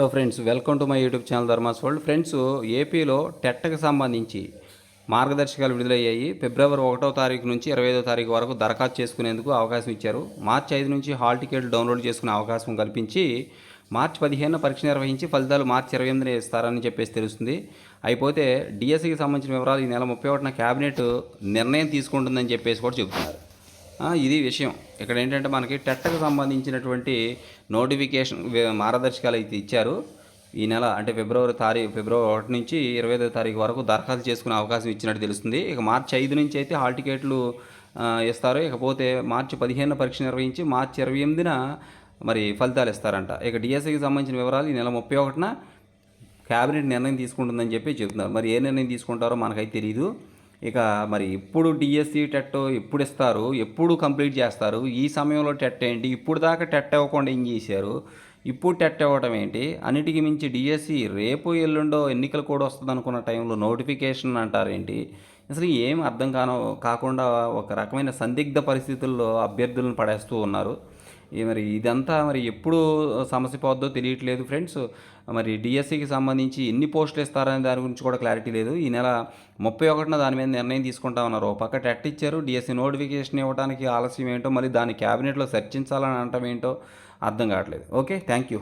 Hello friends welcome to my YouTube channel Dharmas world. Friends ఏపీలో టెట్కి సంబంధించి మార్గదర్శకాలు విడుదలయ్యాయి. ఫిబ్రవరి ఒకటో తారీఖు నుంచి ఇరవై ఐదో తారీఖు వరకు దరఖాస్తు చేసుకునేందుకు అవకాశం ఇచ్చారు. మార్చి ఐదు నుంచి హాల్ టికెట్లు డౌన్లోడ్ చేసుకునే అవకాశం కల్పించి మార్చి పదిహేను పరీక్ష నిర్వహించి ఫలితాలు మార్చి ఇరవై ఎనిమిదిన ఇస్తారని చెప్పేసి తెలుస్తుంది. అయిపోతే డిఎస్సికి సంబంధించిన వివరాలు ఈ నెల ముప్పై ఒకటిన క్యాబినెట్ నిర్ణయం తీసుకుంటుందని చెప్పేసి కూడా చెబుతున్నారు. ఇది విషయం. ఇక్కడ ఏంటంటే మనకి టెట్టకు సంబంధించినటువంటి నోటిఫికేషన్ మార్గదర్శకాలు అయితే ఇచ్చారు. ఈ నెల అంటే ఫిబ్రవరి తారీఖు ఫిబ్రవరి ఒకటి నుంచి ఇరవై ఐదో తారీఖు వరకు దరఖాస్తు చేసుకునే అవకాశం ఇచ్చినట్టు తెలుస్తుంది. ఇక మార్చి ఐదు నుంచి అయితే హాల్ టికెట్లు ఇస్తారు. ఇకపోతే మార్చి పదిహేను పరీక్ష నిర్వహించి మార్చి ఇరవై ఎనిమిదిన మరి ఫలితాలు ఇస్తారంట. ఇక డిఎస్సికి సంబంధించిన వివరాలు ఈ నెల ముప్పై ఒకటిన క్యాబినెట్ నిర్ణయం తీసుకుంటుందని చెప్పి చెప్తున్నారు మరి ఏ నిర్ణయం తీసుకుంటారో మనకైతే తెలియదు ఇక మరి ఎప్పుడు డిఎస్సి టెట్ ఎప్పుడు ఇస్తారు? ఎప్పుడు కంప్లీట్ చేస్తారు? ఈ సమయంలో టెట్ ఏంటి? ఇప్పుడు దాకా టెట్ ఇవ్వకుండా ఏం చేశారు? ఇప్పుడు టెట్ ఇవ్వడం ఏంటి? అన్నిటికీ మించి డిఎస్సి రేపు ఎల్లుండో ఎన్నికలు కూడా వస్తుంది అనుకున్న టైంలో నోటిఫికేషన్ అంటారేంటి? అసలు ఏం అర్థం కానో కాకుండా ఒక రకమైన సందిగ్ధ పరిస్థితుల్లో అభ్యర్థులను పడేస్తూ ఉన్నారు. ఈ మరి ఇదంతా మరి ఎప్పుడు సమస్య పోద్దో తెలియట్లేదు ఫ్రెండ్స్. మరి డిఎస్సికి సంబంధించి ఎన్ని పోస్టులు ఇస్తారనే దాని గురించి కూడా క్లారిటీ లేదు. ఈ నెల ముప్పై ఒకటిన దాని మీద నిర్ణయం తీసుకుంటా ఉన్నారు పక్క టెట్ ఇచ్చారు. డిఎస్సి నోటిఫికేషన్ ఇవ్వడానికి ఆలస్యం ఏంటో మరి దాని క్యాబినెట్లో చర్చించాలని అనటం ఏంటో అర్థం కావట్లేదు. Okay thank you.